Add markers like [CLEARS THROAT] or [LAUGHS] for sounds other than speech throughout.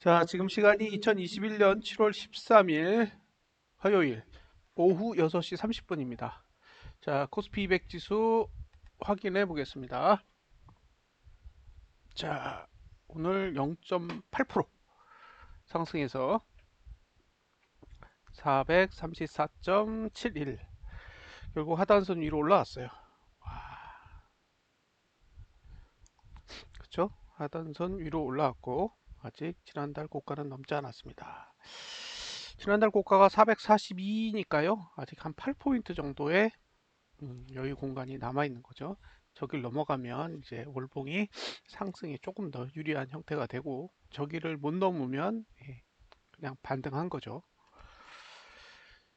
자, 지금 시간이 2021년 7월 13일 화요일 오후 6시 30분입니다. 자, 코스피 200 지수 확인해 보겠습니다. 자, 오늘 0.8% 상승해서 434.71 결국 하단선 위로 올라왔어요. 와. 그쵸? 하단선 위로 올라왔고 아직 지난달 고가는 넘지 않았습니다. 지난달 고가가 442니까요. 아직 한 8포인트 정도의 음, 여유 공간이 남아 있는 거죠. 저길 넘어가면 이제 월봉이 상승에 조금 더 유리한 형태가 되고 저기를 못 넘으면 예, 그냥 반등한 거죠.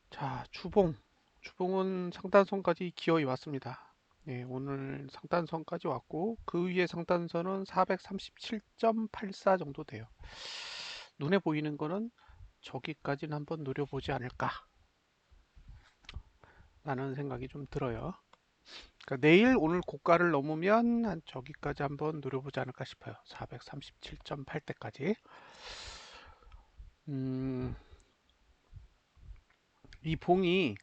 자, 주봉. 주봉은 상단선까지 기어이 왔습니다. 예, 오늘 상단선까지 왔고 그 위에 상단선은 437.84 정도 돼요. 눈에 보이는 거는 저기까지는 한번 노려보지 않을까 라는 생각이 좀 들어요. 그러니까 내일 오늘 고가를 넘으면 한 저기까지 한번 노려보지 않을까 싶어요. 437.8대까지. 음, 이 봉이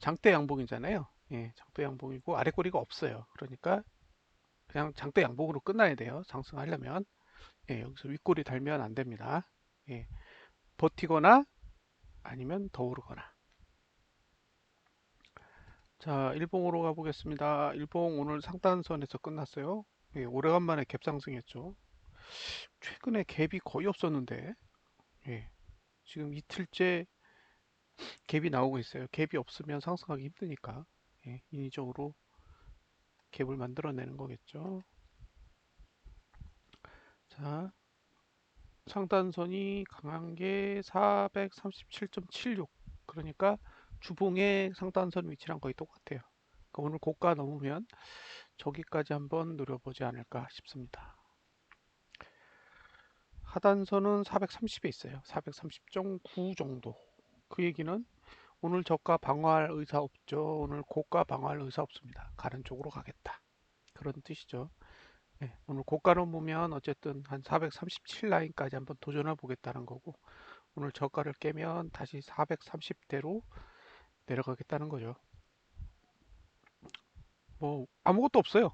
장대 양봉이잖아요. 예, 장대 양봉이고 아래 꼬리가 없어요. 그러니까 그냥 장대 양봉으로 끝나야 돼요. 상승하려면. 예, 여기서 윗꼬리 달면 안 됩니다. 예, 버티거나 아니면 더 오르거나. 자, 일봉으로 가보겠습니다. 일봉 오늘 상단선에서 끝났어요. 예, 오래간만에 갭 상승했죠. 최근에 갭이 거의 없었는데, 예, 지금 이틀째 갭이 나오고 있어요. 갭이 없으면 상승하기 힘드니까 예, 인위적으로 갭을 만들어내는 거겠죠. 자, 상단선이 강한 게 437.76 그러니까 주봉의 상단선 위치랑 거의 똑같아요. 그러니까 오늘 고가 넘으면 저기까지 한번 노려보지 않을까 싶습니다. 하단선은 430에 있어요. 430.9 정도. 그 얘기는 오늘 저가 방어할 의사 없죠. 오늘 고가 방어할 의사 없습니다. 가는 쪽으로 가겠다. 그런 뜻이죠. 네, 오늘 고가로 보면 어쨌든 한 437 라인까지 한번 도전해 보겠다는 거고 오늘 저가를 깨면 다시 430대로 내려가겠다는 거죠. 뭐 아무것도 없어요.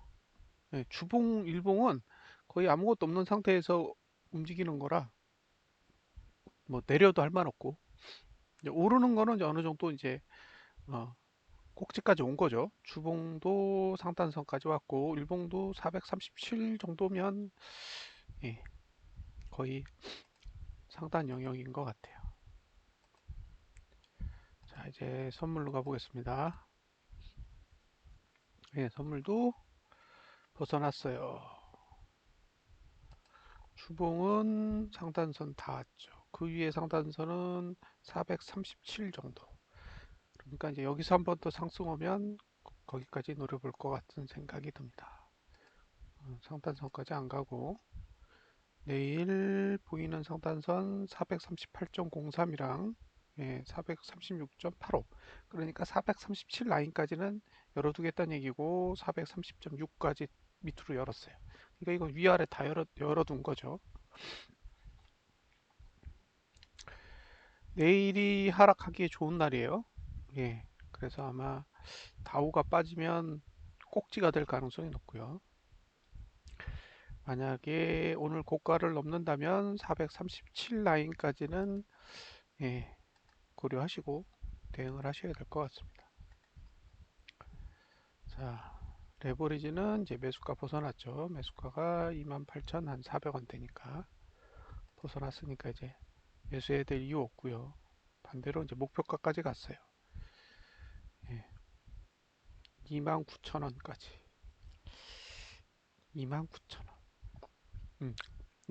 네, 주봉 일봉은 거의 아무것도 없는 상태에서 움직이는 거라 뭐 내려도 할 말 없고 오르는 거는 어느 정도 이제 어, 꼭지까지 온 거죠. 주봉도 상단선까지 왔고 일봉도 437 정도면 예, 거의 상단 영역인 것 같아요. 자 이제 선물로 가보겠습니다. 예, 선물도 벗어났어요. 주봉은 상단선 닿았죠. 그 위에 상단선은 437 정도. 그러니까 이제 여기서 한 번 더 상승 오면 거기까지 노려볼 것 같은 생각이 듭니다. 어, 상단선까지 안 가고 내일 보이는 상단선 438.03이랑 예, 436.85 그러니까 437 라인까지는 열어두겠다는 얘기고 430.6까지 밑으로 열었어요. 그러니까 이거 위아래 다 열어, 열어둔 거죠. 내일이 하락하기에 좋은 날이에요. 예. 그래서 아마 다우가 빠지면 꼭지가 될 가능성이 높고요. 만약에 오늘 고가를 넘는다면 437 라인까지는 예, 고려하시고 대응을 하셔야 될 것 같습니다. 자, 레버리지는 이제 매수가 벗어났죠. 매수가가 28,400원 대니까 벗어났으니까 이제 매수해야 될 이유 없고요. 반대로 이제 목표가까지 갔어요. 예. 29,000원까지. 29,000원. 음,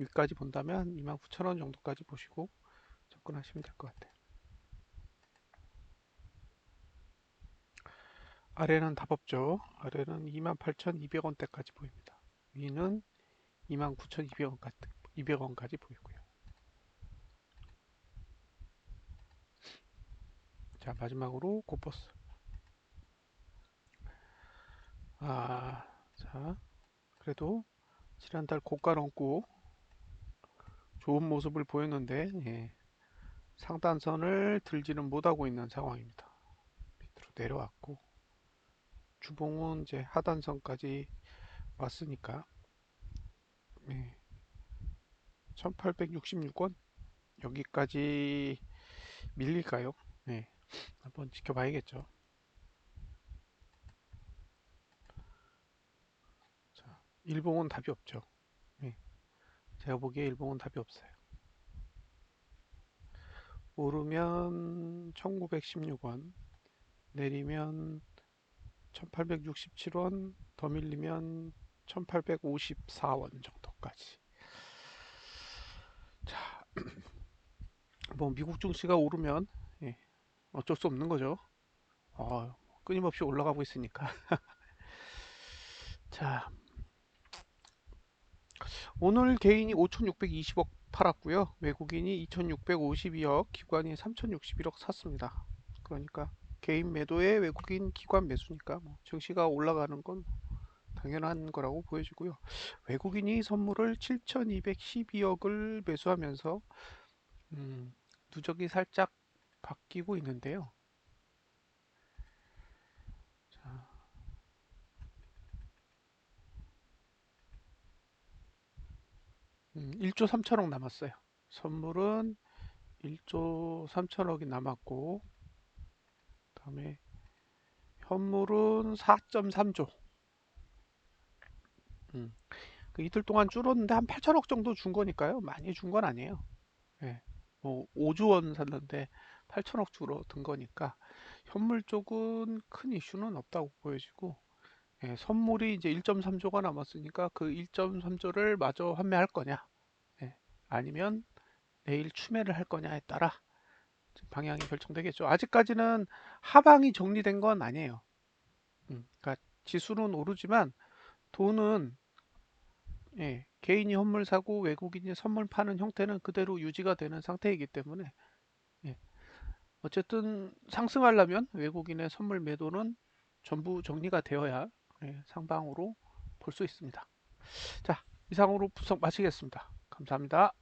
여기까지 본다면 29,000원 정도까지 보시고 접근하시면 될 것 같아요. 아래는 답 없죠. 아래는 28,200원대까지 보입니다. 위는 29,200원까지 200원까지 보이고요. 자 마지막으로 고버스 아, 자 그래도 지난달 고가 넘고 좋은 모습을 보였는데 예, 상단선을 들지는 못하고 있는 상황입니다. 밑으로 내려왔고 주봉은 이제 하단선까지 왔으니까 예, 1866원 여기까지 밀릴까요? 네, 한번 지켜봐야겠죠. 자, 일봉은 답이 없죠. 네, 제가 보기에 일봉은 답이 없어요. 오르면 1916원, 내리면 1867원, 더 밀리면 1854원 정도까지. 자, [CLEARS THROAT] 뭐 미국 증시가 오르면 예, 어쩔 수 없는 거죠. 어, 끊임없이 올라가고 있으니까. [LAUGHS] 자, 오늘 개인이 5,620억 팔았고요. 외국인이 2,652억, 기관이 3,061억 샀습니다. 그러니까 개인 매도에 외국인 기관 매수니까 뭐 증시가 올라가는 건 당연한 거라고 보여지고요. 외국인이 선물을 7,212억을 매수하면서 음, 누적이 살짝 바뀌고 있는데요. 자, 음, 1조 3천억 남았어요. 선물은 1조 3천억이 남았고, 다음에 현물은 4.3조. 음, 그 이틀 동안 줄었는데 한 8천억 정도 준 거니까요. 많이 준 건 아니에요. 예, 뭐 5조 원 샀는데 8천억 줄어든 거니까 현물 쪽은 큰 이슈는 없다고 보여지고 예, 선물이 이제 1.3조가 남았으니까 그 1.3조를 마저 환매할 거냐 예, 아니면 내일 추매를 할 거냐에 따라 방향이 결정되겠죠. 아직까지는 하방이 정리된 건 아니에요. 음, 그러니까 지수는 오르지만 돈은 예, 개인이 현물 사고 외국인이 선물 파는 형태는 그대로 유지가 되는 상태이기 때문에 예, 어쨌든 상승하려면 외국인의 선물 매도는 전부 정리가 되어야 예, 상방으로 볼 수 있습니다. 자, 이상으로 분석 마치겠습니다. 감사합니다.